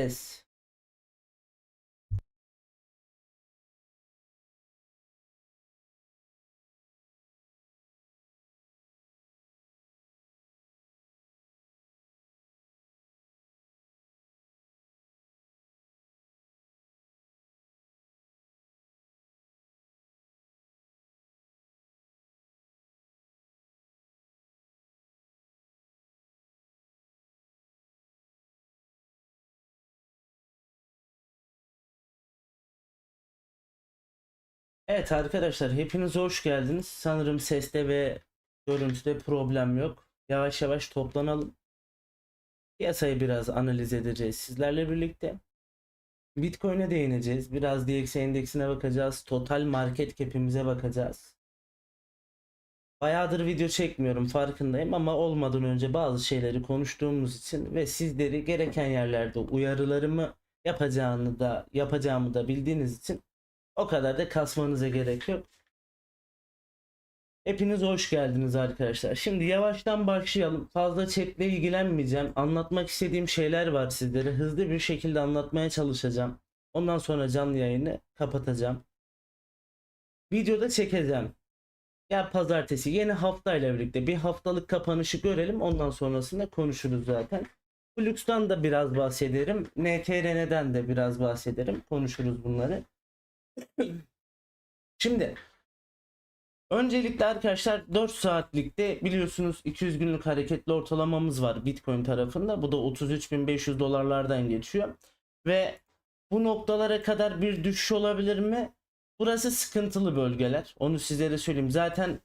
this Evet arkadaşlar hepiniz hoş geldiniz. Sanırım seste ve görüntüde problem yok. Yavaş yavaş toplanalım. Piyasayı biraz analiz edeceğiz sizlerle birlikte. Bitcoin'e değineceğiz. Biraz DXY endeksine bakacağız. Total market cap'imize bakacağız. Bayağıdır video çekmiyorum farkındayım ama olmadan önce bazı şeyleri konuştuğumuz için ve sizleri gereken yerlerde uyarılarımı yapacağını da yapacağımı da bildiğiniz için o kadar da kasmanıza gerek yok. Hepiniz hoş geldiniz arkadaşlar. Şimdi yavaştan başlayalım. Fazla chatle ilgilenmeyeceğim. Anlatmak istediğim şeyler var sizlere. Hızlı bir şekilde anlatmaya çalışacağım. Ondan sonra canlı yayını kapatacağım. Videoda çekeceğim. Ya pazartesi yeni haftayla birlikte bir haftalık kapanışı görelim. Ondan sonrasında konuşuruz zaten. Flux'tan da biraz bahsederim. NTRN'den de biraz bahsederim. Konuşuruz bunları. Şimdi öncelikle arkadaşlar 4 saatlikte biliyorsunuz 200 günlük hareketli ortalamamız var Bitcoin tarafında. Bu da 33.500 dolarlardan geçiyor. Ve bu noktalara kadar bir düşüş olabilir mi? Burası sıkıntılı bölgeler. Onu sizlere söyleyeyim. Zaten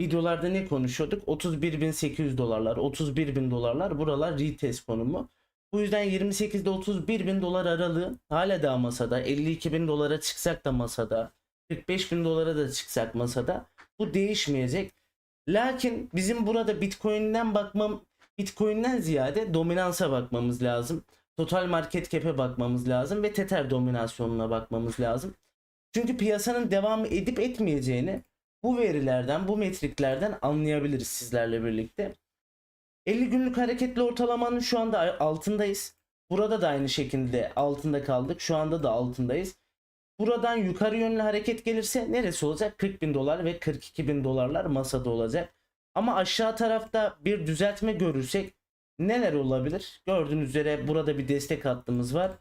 videolarda ne konuşuyorduk? 31.800 dolarlar, 31.000 dolarlar. Buralar retest konumu. Bu yüzden 28'de 31 bin dolar aralığı hala da masada. 52 bin dolara çıksak da masada. 45 bin dolara da çıksak masada. Bu değişmeyecek. Lakin bizim burada Bitcoin'den bakmam Bitcoin'den ziyade dominansa bakmamız lazım. Total market cap'e bakmamız lazım ve Tether dominasyonuna bakmamız lazım. Çünkü piyasanın devam edip etmeyeceğini bu verilerden, bu metriklerden anlayabiliriz sizlerle birlikte. 50 günlük hareketli ortalamanın şu anda altındayız. Burada da aynı şekilde altında kaldık. Şu anda da altındayız. Buradan yukarı yönlü hareket gelirse neresi olacak? 40 bin dolar ve 42 bin dolarlar masada olacak. Ama aşağı tarafta bir düzeltme görürsek neler olabilir? Gördüğünüz üzere burada bir destek hattımız var.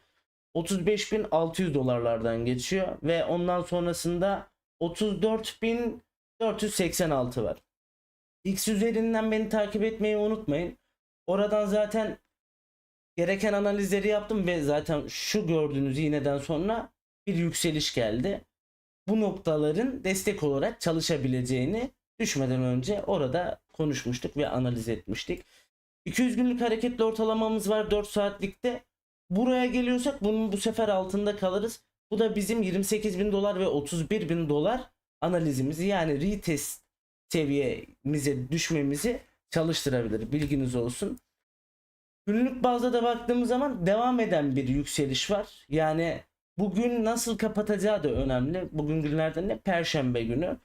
35.600 dolarlardan geçiyor ve ondan sonrasında 34.486 var. X üzerinden beni takip etmeyi unutmayın. Oradan zaten gereken analizleri yaptım ve zaten şu gördüğünüz iğneden sonra bir yükseliş geldi. Bu noktaların destek olarak çalışabileceğini düşmeden önce orada konuşmuştuk ve analiz etmiştik. 200 günlük hareketli ortalamamız var 4 saatlikte. Buraya geliyorsak bunun bu sefer altında kalırız. Bu da bizim 28 bin dolar ve 31 bin dolar analizimizi yani retest seviyemize düşmemizi çalıştırabilir. Bilginiz olsun. Günlük bazda da baktığımız zaman devam eden bir yükseliş var. Yani bugün nasıl kapatacağı da önemli. Bugün günlerden ne? Perşembe günü.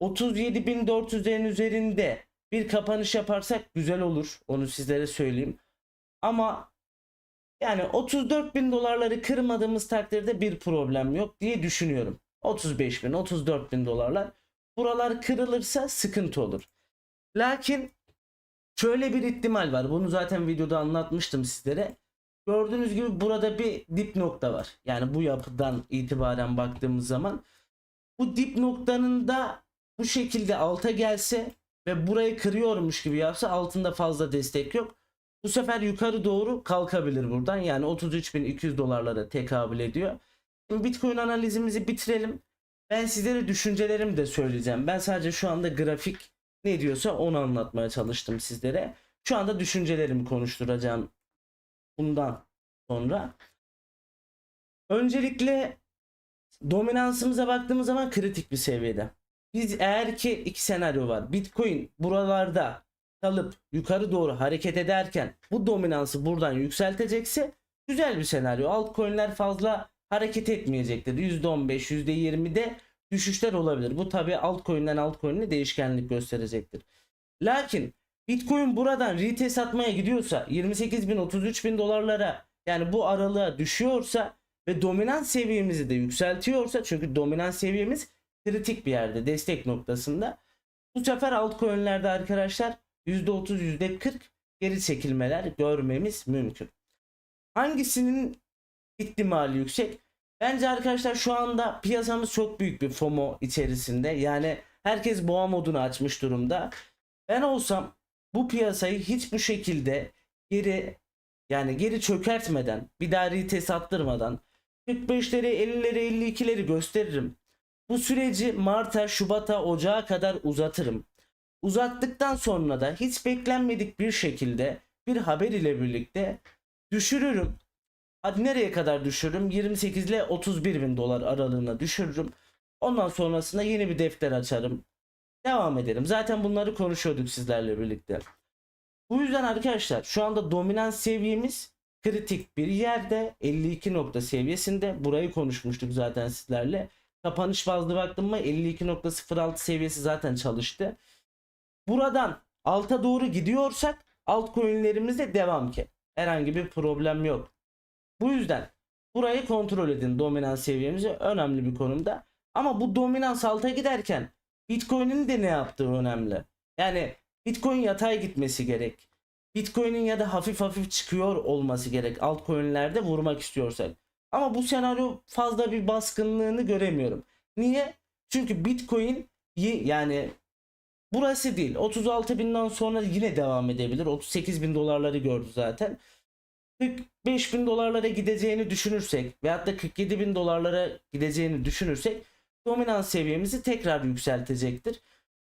37.400'lerin üzerinde bir kapanış yaparsak güzel olur. Onu sizlere söyleyeyim. Ama yani 34.000 dolarları kırmadığımız takdirde bir problem yok diye düşünüyorum. 35.000, 34.000 dolarlar buralar kırılırsa sıkıntı olur. Lakin şöyle bir ihtimal var. Bunu zaten videoda anlatmıştım sizlere. Gördüğünüz gibi burada bir dip nokta var. Yani bu yapıdan itibaren baktığımız zaman bu dip noktanın da bu şekilde alta gelse ve burayı kırıyormuş gibi yapsa altında fazla destek yok. Bu sefer yukarı doğru kalkabilir buradan. Yani 33.200 dolarlara tekabül ediyor. Şimdi Bitcoin analizimizi bitirelim. Ben sizlere düşüncelerimi de söyleyeceğim. Ben sadece şu anda grafik ne diyorsa onu anlatmaya çalıştım sizlere. Şu anda düşüncelerimi konuşturacağım bundan sonra. Öncelikle dominansımıza baktığımız zaman kritik bir seviyede. Biz eğer ki iki senaryo var. Bitcoin buralarda kalıp yukarı doğru hareket ederken bu dominansı buradan yükseltecekse güzel bir senaryo. Altcoin'ler fazla hareket etmeyecektir. %15, %20'de düşüşler olabilir. Bu tabi altcoin'den altcoin'e değişkenlik gösterecektir. Lakin Bitcoin buradan retest atmaya gidiyorsa 28 bin 33 bin dolarlara yani bu aralığa düşüyorsa ve dominant seviyemizi de yükseltiyorsa çünkü dominant seviyemiz kritik bir yerde destek noktasında bu sefer altcoin'lerde arkadaşlar %30 %40 geri çekilmeler görmemiz mümkün. Hangisinin ihtimali yüksek? Bence arkadaşlar şu anda piyasamız çok büyük bir FOMO içerisinde. Yani herkes boğa modunu açmış durumda. Ben olsam bu piyasayı hiç bu şekilde geri yani geri çökertmeden bir daha retest attırmadan 45'leri 50'leri 52'leri gösteririm. Bu süreci Mart'a, Şubat'a, Ocağa kadar uzatırım. Uzattıktan sonra da hiç beklenmedik bir şekilde bir haber ile birlikte düşürürüm. Hadi nereye kadar düşürürüm? 28 ile 31 bin dolar aralığına düşürürüm. Ondan sonrasında yeni bir defter açarım. Devam edelim. Zaten bunları konuşuyorduk sizlerle birlikte. Bu yüzden arkadaşlar şu anda dominant seviyemiz kritik bir yerde 52 nokta seviyesinde. Burayı konuşmuştuk zaten sizlerle. Kapanış bazlı baktım mı 52.06 seviyesi zaten çalıştı. Buradan alta doğru gidiyorsak altcoin'lerimizde devam ki. Herhangi bir problem yok. Bu yüzden burayı kontrol edin dominans seviyemizi önemli bir konumda. Ama bu dominans alta giderken Bitcoin'in de ne yaptığı önemli. Yani Bitcoin yatay gitmesi gerek. Bitcoin'in ya da hafif hafif çıkıyor olması gerek altcoin'lerde vurmak istiyorsak. Ama bu senaryo fazla bir baskınlığını göremiyorum. Niye? Çünkü Bitcoin yani burası değil. 36 binden sonra yine devam edebilir. 38 bin dolarları gördü zaten. 45 bin dolarlara gideceğini düşünürsek veyahut da 47 bin dolarlara gideceğini düşünürsek dominans seviyemizi tekrar yükseltecektir.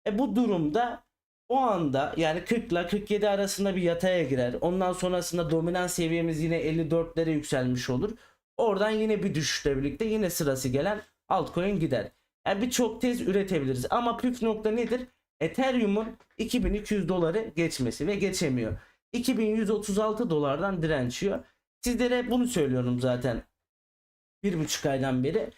E bu durumda o anda yani 40 ile 47 arasında bir yataya girer. Ondan sonrasında dominans seviyemiz yine 54'lere yükselmiş olur. Oradan yine bir düşüşle birlikte yine sırası gelen altcoin gider. Yani bir çok tez üretebiliriz. Ama püf nokta nedir? Ethereum'un 2200 doları geçmesi ve geçemiyor. 2136 dolardan dirençiyor. Sizlere bunu söylüyorum zaten. Bir buçuk aydan beri.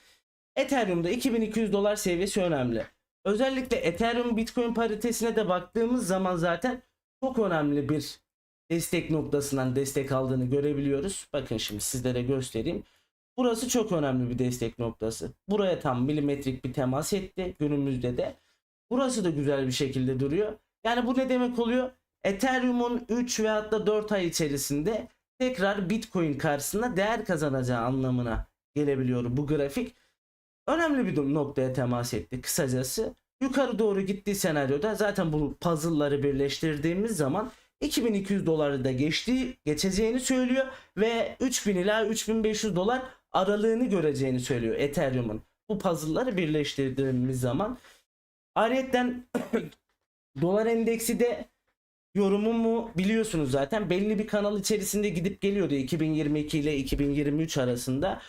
Ethereum'da 2200 dolar seviyesi önemli. Özellikle Ethereum Bitcoin paritesine de baktığımız zaman zaten çok önemli bir destek noktasından destek aldığını görebiliyoruz. Bakın şimdi sizlere göstereyim. Burası çok önemli bir destek noktası. Buraya tam milimetrik bir temas etti günümüzde de. Burası da güzel bir şekilde duruyor. Yani bu ne demek oluyor? Ethereum'un 3 ve hatta 4 ay içerisinde tekrar Bitcoin karşısında değer kazanacağı anlamına gelebiliyor bu grafik. Önemli bir noktaya temas etti kısacası. Yukarı doğru gittiği senaryoda zaten bu puzzle'ları birleştirdiğimiz zaman 2200 doları da geçtiği geçeceğini söylüyor ve 3000 ila 3500 dolar aralığını göreceğini söylüyor Ethereum'un. Bu puzzle'ları birleştirdiğimiz zaman ayrıca dolar endeksi de yorumumu biliyorsunuz zaten belli bir kanal içerisinde gidip geliyordu 2022 ile 2023 arasında.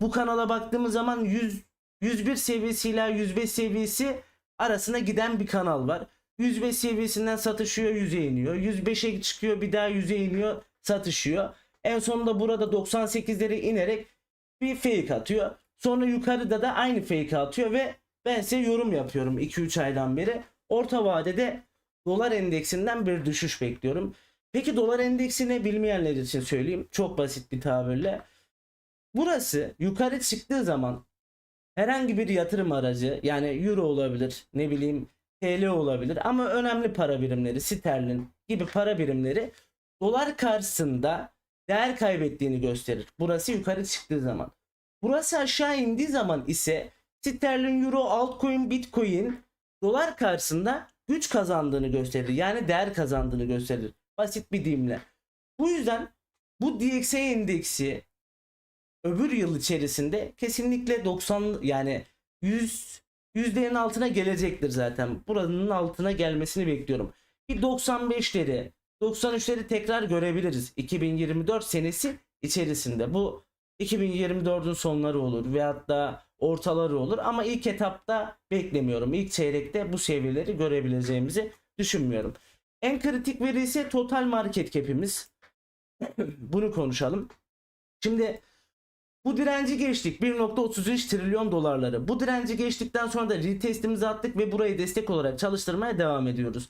Bu kanala baktığımız zaman 100 101 seviyesi ile 105 seviyesi arasına giden bir kanal var. 105 seviyesinden satışıyor 100'e iniyor. 105'e çıkıyor bir daha 100'e iniyor satışıyor. En sonunda burada 98'lere inerek bir fake atıyor. Sonra yukarıda da aynı fake atıyor ve ben size yorum yapıyorum 2-3 aydan beri. Orta vadede dolar endeksinden bir düşüş bekliyorum. Peki dolar endeksini bilmeyenler için söyleyeyim. Çok basit bir tabirle. Burası yukarı çıktığı zaman herhangi bir yatırım aracı yani euro olabilir ne bileyim TL olabilir ama önemli para birimleri sterlin gibi para birimleri dolar karşısında değer kaybettiğini gösterir. Burası yukarı çıktığı zaman. Burası aşağı indiği zaman ise sterlin, euro, altcoin, bitcoin dolar karşısında güç kazandığını gösterir. Yani değer kazandığını gösterir. Basit bir deyimle. Bu yüzden bu DXY endeksi öbür yıl içerisinde kesinlikle 90 yani 100 yüzdenin altına gelecektir zaten. Buranın altına gelmesini bekliyorum. Bir 95'leri 93'leri tekrar görebiliriz 2024 senesi içerisinde. Bu 2024'ün sonları olur veyahut da ortaları olur ama ilk etapta beklemiyorum. İlk çeyrekte bu seviyeleri görebileceğimizi düşünmüyorum. En kritik veri ise total market cap'imiz. Bunu konuşalım. Şimdi bu direnci geçtik 1.33 trilyon dolarları. Bu direnci geçtikten sonra da retestimizi attık ve burayı destek olarak çalıştırmaya devam ediyoruz.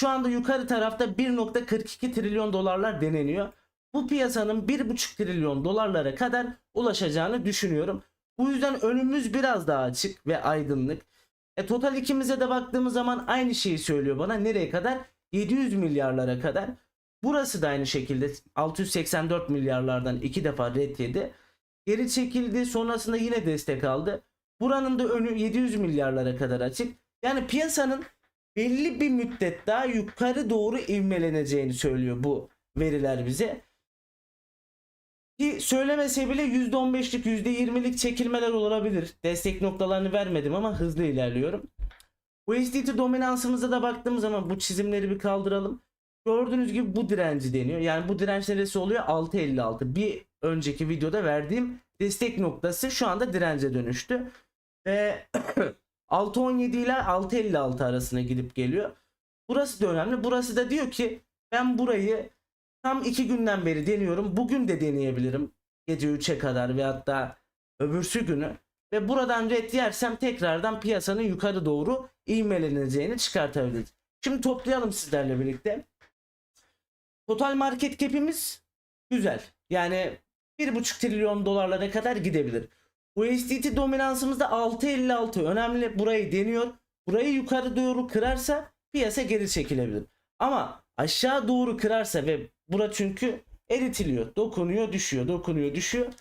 Şu anda yukarı tarafta 1.42 trilyon dolarlar deneniyor. bu piyasanın 1,5 trilyon dolarlara kadar ulaşacağını düşünüyorum. Bu yüzden önümüz biraz daha açık ve aydınlık. E, total ikimize de baktığımız zaman aynı şeyi söylüyor bana. Nereye kadar? 700 milyarlara kadar. Burası da aynı şekilde 684 milyarlardan iki defa red yedi. Geri çekildi sonrasında yine destek aldı. Buranın da önü 700 milyarlara kadar açık. Yani piyasanın belli bir müddet daha yukarı doğru ivmeleneceğini söylüyor bu veriler bize. Ki söylemese bile %15'lik %20'lik çekilmeler olabilir. Destek noktalarını vermedim ama hızlı ilerliyorum. USDT dominansımıza da baktığımız zaman bu çizimleri bir kaldıralım. Gördüğünüz gibi bu direnci deniyor. Yani bu direnç neresi oluyor? 6.56. Bir önceki videoda verdiğim destek noktası şu anda dirence dönüştü. Ve 6.17 ile 6.56 arasına gidip geliyor. Burası da önemli. Burası da diyor ki ben burayı tam iki günden beri deniyorum. Bugün de deneyebilirim. Gece 3'e kadar ve hatta öbürsü günü. Ve buradan red yersem tekrardan piyasanın yukarı doğru ivmeleneceğini çıkartabiliriz. Şimdi toplayalım sizlerle birlikte. Total market cap'imiz güzel. Yani 1,5 trilyon dolarlara kadar gidebilir. USDT dominansımız da 6.56 önemli. Burayı deniyor. Burayı yukarı doğru kırarsa piyasa geri çekilebilir. Ama aşağı doğru kırarsa ve bura çünkü eritiliyor. Dokunuyor düşüyor. Dokunuyor düşüyor.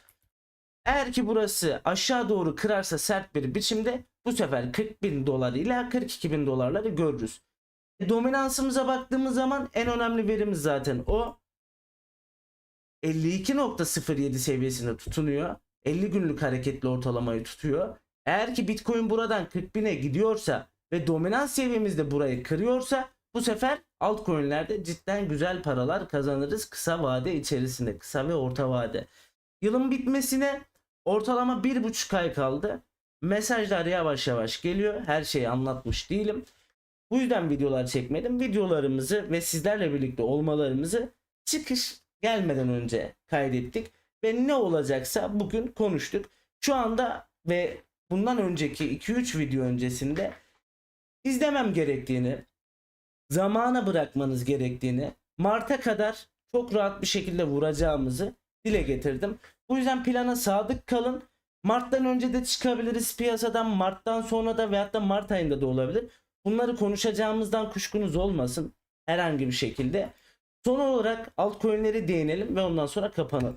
Eğer ki burası aşağı doğru kırarsa sert bir biçimde bu sefer 40 bin dolar ile 42 bin dolarları görürüz. E, Dominansımıza baktığımız zaman en önemli verimiz zaten o. 52.07 seviyesinde tutunuyor. 50 günlük hareketli ortalamayı tutuyor. Eğer ki Bitcoin buradan 40 bine gidiyorsa ve dominans seviyemizde burayı kırıyorsa bu sefer altcoin'lerde cidden güzel paralar kazanırız kısa vade içerisinde. Kısa ve orta vade. Yılın bitmesine ortalama 1,5 ay kaldı. Mesajlar yavaş yavaş geliyor. Her şeyi anlatmış değilim. Bu yüzden videolar çekmedim. Videolarımızı ve sizlerle birlikte olmalarımızı çıkış gelmeden önce kaydettik. Ve ne olacaksa bugün konuştuk. Şu anda ve bundan önceki 2-3 video öncesinde izlemem gerektiğini, zamana bırakmanız gerektiğini, Mart'a kadar çok rahat bir şekilde vuracağımızı dile getirdim. Bu yüzden plana sadık kalın. Mart'tan önce de çıkabiliriz piyasadan. Mart'tan sonra da veyahut da Mart ayında da olabilir. Bunları konuşacağımızdan kuşkunuz olmasın. Herhangi bir şekilde. Son olarak altcoin'leri değinelim ve ondan sonra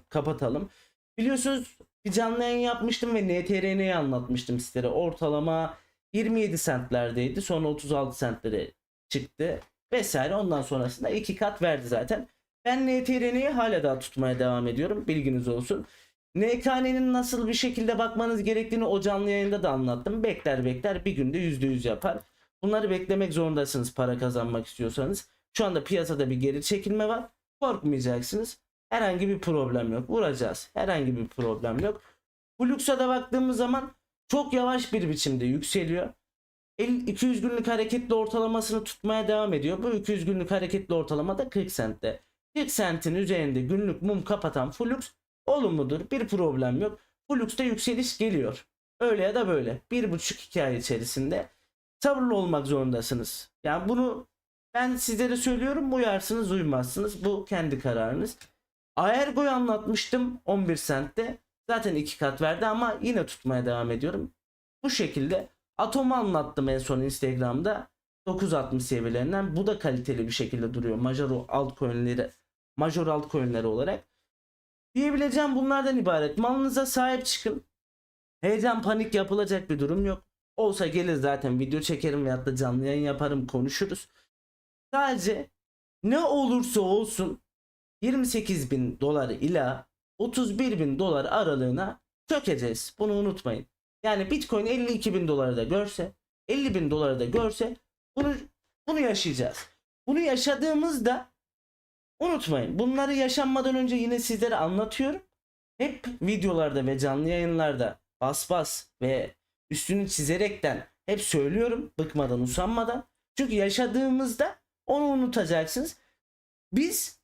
kapatalım. Biliyorsunuz bir canlı yayın yapmıştım ve NTRN'yi anlatmıştım sizlere. Ortalama 27 centlerdeydi. Sonra 36 centlere çıktı vesaire. Ondan sonrasında iki kat verdi zaten. Ben NTRN'yi hala daha tutmaya devam ediyorum. Bilginiz olsun. NKN'nin nasıl bir şekilde bakmanız gerektiğini o canlı yayında da anlattım. Bekler bekler bir günde %100 yapar. Bunları beklemek zorundasınız para kazanmak istiyorsanız. Şu anda piyasada bir geri çekilme var. Korkmayacaksınız. Herhangi bir problem yok. Vuracağız. Herhangi bir problem yok. Flux'a da baktığımız zaman çok yavaş bir biçimde yükseliyor. 50 200 günlük hareketli ortalamasını tutmaya devam ediyor. Bu 200 günlük hareketli ortalama da 40 sentte. 40 sentin üzerinde günlük mum kapatan Flux olumludur. Bir problem yok. Flux'ta yükseliş geliyor. Öyle ya da böyle. 1,5-2 ay içerisinde sabırlı olmak zorundasınız. Yani bunu ben sizlere söylüyorum. Uyarsınız uymazsınız. Bu kendi kararınız. Aergo'yu anlatmıştım 11 sentte. Zaten iki kat verdi ama yine tutmaya devam ediyorum. Bu şekilde Atom'u anlattım en son Instagram'da. 960 seviyelerinden. Bu da kaliteli bir şekilde duruyor. Major altcoin'leri major altcoin'leri olarak. Diyebileceğim bunlardan ibaret. Malınıza sahip çıkın. Heyecan panik yapılacak bir durum yok. Olsa gelir zaten video çekerim veyahut da canlı yayın yaparım konuşuruz. Sadece ne olursa olsun 28 bin dolar ile 31 bin dolar aralığına çökeceğiz. Bunu unutmayın. Yani Bitcoin 52 bin doları da görse 50 bin doları da görse bunu, bunu yaşayacağız. Bunu yaşadığımızda unutmayın bunları yaşanmadan önce yine sizlere anlatıyorum. Hep videolarda ve canlı yayınlarda bas bas ve üstünü çizerekten hep söylüyorum bıkmadan usanmadan. Çünkü yaşadığımızda onu unutacaksınız. Biz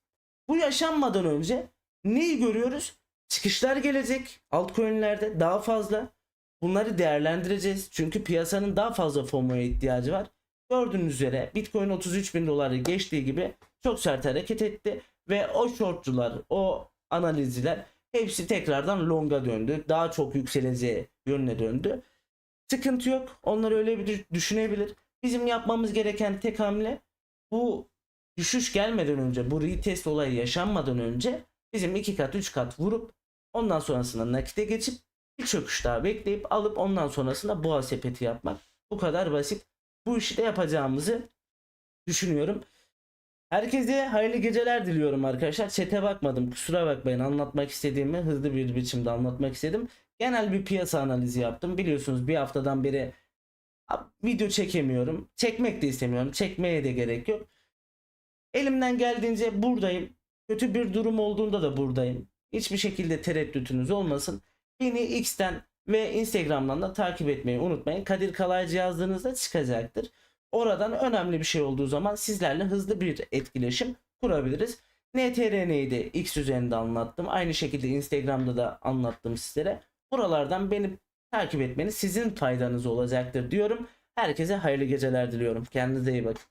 bu yaşanmadan önce neyi görüyoruz? Çıkışlar gelecek altcoin'lerde daha fazla. Bunları değerlendireceğiz. Çünkü piyasanın daha fazla FOMO'ya ihtiyacı var. Gördüğünüz üzere Bitcoin 33 bin doları geçtiği gibi çok sert hareket etti ve o shortçular, o analizciler hepsi tekrardan long'a döndü. Daha çok yükseleceği yönüne döndü. Sıkıntı yok. Onlar öyle bir düş- düşünebilir. Bizim yapmamız gereken tek hamle bu düşüş gelmeden önce, bu retest olayı yaşanmadan önce bizim iki kat, üç kat vurup ondan sonrasında nakite geçip bir çöküş daha bekleyip alıp ondan sonrasında boğa sepeti yapmak. Bu kadar basit. Bu işi de yapacağımızı düşünüyorum. Herkese hayırlı geceler diliyorum arkadaşlar. Çete bakmadım. Kusura bakmayın. Anlatmak istediğimi hızlı bir biçimde anlatmak istedim. Genel bir piyasa analizi yaptım. Biliyorsunuz bir haftadan beri video çekemiyorum. Çekmek de istemiyorum. Çekmeye de gerek yok. Elimden geldiğince buradayım. Kötü bir durum olduğunda da buradayım. Hiçbir şekilde tereddütünüz olmasın. Beni X'ten ve Instagram'dan da takip etmeyi unutmayın. Kadir Kalaycı yazdığınızda çıkacaktır. Oradan önemli bir şey olduğu zaman sizlerle hızlı bir etkileşim kurabiliriz. NTRN'yi de X üzerinde anlattım. Aynı şekilde Instagram'da da anlattım sizlere. Buralardan beni takip etmeniz sizin faydanız olacaktır diyorum. Herkese hayırlı geceler diliyorum. Kendinize iyi bakın.